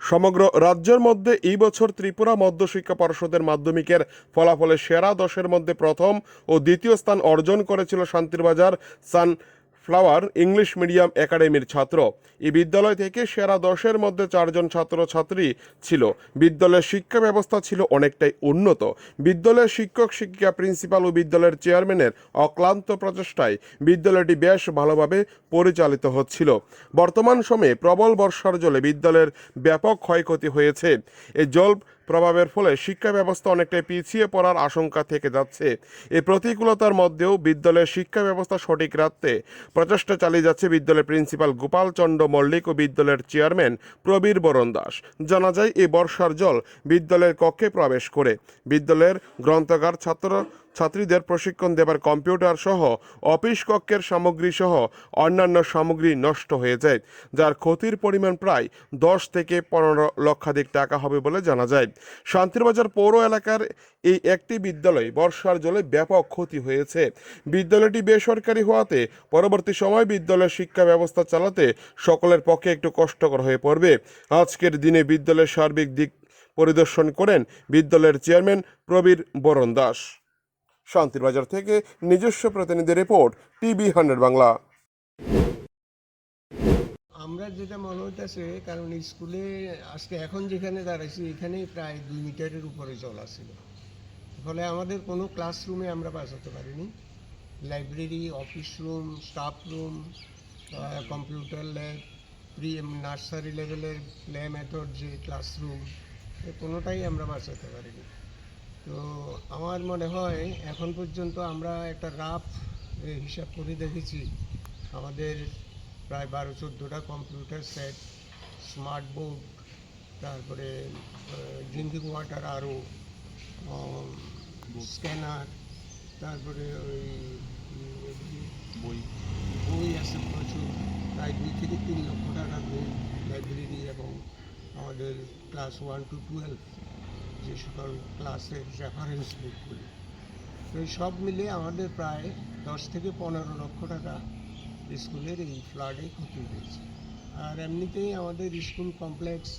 সমগ্র রাজ্যের মধ্যে এই বছর ত্রিপুরা মধ্যশিক্ষা পর্ষদের মাধ্যমিকের ফলাফলে সেরা দশের মধ্যে প্রথম ও দ্বিতীয় স্থান অর্জন করেছিল Santirbazar sun flower English medium একাডেমির ছাত্র। এই বিদ্যালয় থেকে সেরা দশের মধ্যে চারজন ছাত্র ছাত্রী ছিল। বিদ্যালয়ের শিক্ষা ব্যবস্থা ছিল অনেকটাই উন্নত। বিদ্যালয়ের শিক্ষক, শিক্ষিকা, প্রিন্সিপাল ও বিদ্যালয়ের চেয়ারম্যানের অক্লান্ত প্রচেষ্টায় বিদ্যালয়টি বেশ ভালোভাবে পরিচালিত হচ্ছিল। বর্তমান সময়ে প্রবল বর্ষার জলে বিদ্যালয়ের ব্যাপক ক্ষয়ক্ষতি হয়েছে। এই জল প্রভাবের ফলে শিক্ষা ব্যবস্থা অনেকটাই পিছিয়ে পড়ার আশঙ্কা থেকে যাচ্ছে। এই প্রতিকূলতার মধ্যেও বিদ্যালয়ের শিক্ষা ব্যবস্থা সঠিক রাখতে প্রচেষ্টা চালিয়ে যাচ্ছে বিদ্যালয়ের প্রিন্সিপাল গোপাল চন্দ্র মল্লিক ও বিদ্যালয়ের চেয়ারম্যান প্রবীর বরণ দাস। জানা যায় এই বর্ষার জল বিদ্যালয়ের কক্ষে প্রবেশ করে। বিদ্যালয়ের গ্রন্থাগার ছাত্র ছাত্রীদের প্রশিক্ষণ দেবার কম্পিউটার সহ অফিস কক্ষের সামগ্রী সহ অন্যান্য সামগ্রী নষ্ট হয়ে যায়, যার ক্ষতির পরিমাণ প্রায় দশ থেকে পনেরো লক্ষাধিক টাকা হবে বলে জানা যায়। শান্তিরবাজার পৌর এলাকার এই একটি বিদ্যালয় বর্ষার জলে ব্যাপক ক্ষতি হয়েছে। বিদ্যালয়টি বেসরকারি হওয়াতে পরবর্তী সময় বিদ্যালয়ের শিক্ষা ব্যবস্থা চালাতে সকলের পক্ষে একটু কষ্টকর হয়ে পড়বে। আজকের দিনে বিদ্যালয়ের সার্বিক দিক পরিদর্শন করেন বিদ্যালয়ের চেয়ারম্যান প্রবীর বরণ দাস। শান্তিরবাজার থেকে নিজস্ব প্রতিনিধি রিপোর্ট, টিভি হান্ড্রেড বাংলা। আমরা যেটা মনে হইতেছে, কারণ স্কুলে আজকে এখন যেখানে দাঁড়াইছি এখানে প্রায় দুই মিটারের উপরে জল আসছিল ফলে আমাদের কোনো ক্লাসরুমে আমরা বাঁচাতে পারিনি। Library, office room, staff room computer lab pre nursery লেভেলের প্লে মেথড যে ক্লাসরুম কোনোটাই আমরা বাঁচাতে পারিনি। তো আমার মনে হয় এখন পর্যন্ত আমরা একটা রাফ হিসাব করে দেখেছি। আমাদের প্রায় বারো চোদ্দোটা কম্পিউটার সেট স্মার্ট বোর্ড তারপরে ড্রিঙ্কিং ওয়াটার আরও স্ক্যানার তারপরে ওই বই। বই আছে প্রচুর প্রায় দুই থেকে তিন লক্ষ টাকা বই লাইব্রেরি এবং আমাদের ক্লাস ওয়ান টু টুয়েলভ যে সকল ক্লাসের রেফারেন্স বুকগুলি তো সব মিলে আমাদের প্রায় দশ থেকে পনেরো লক্ষ টাকা স্কুলের এই ফ্লাডে ক্ষতি হয়েছে। আর এমনিতেই আমাদের স্কুল কমপ্লেক্স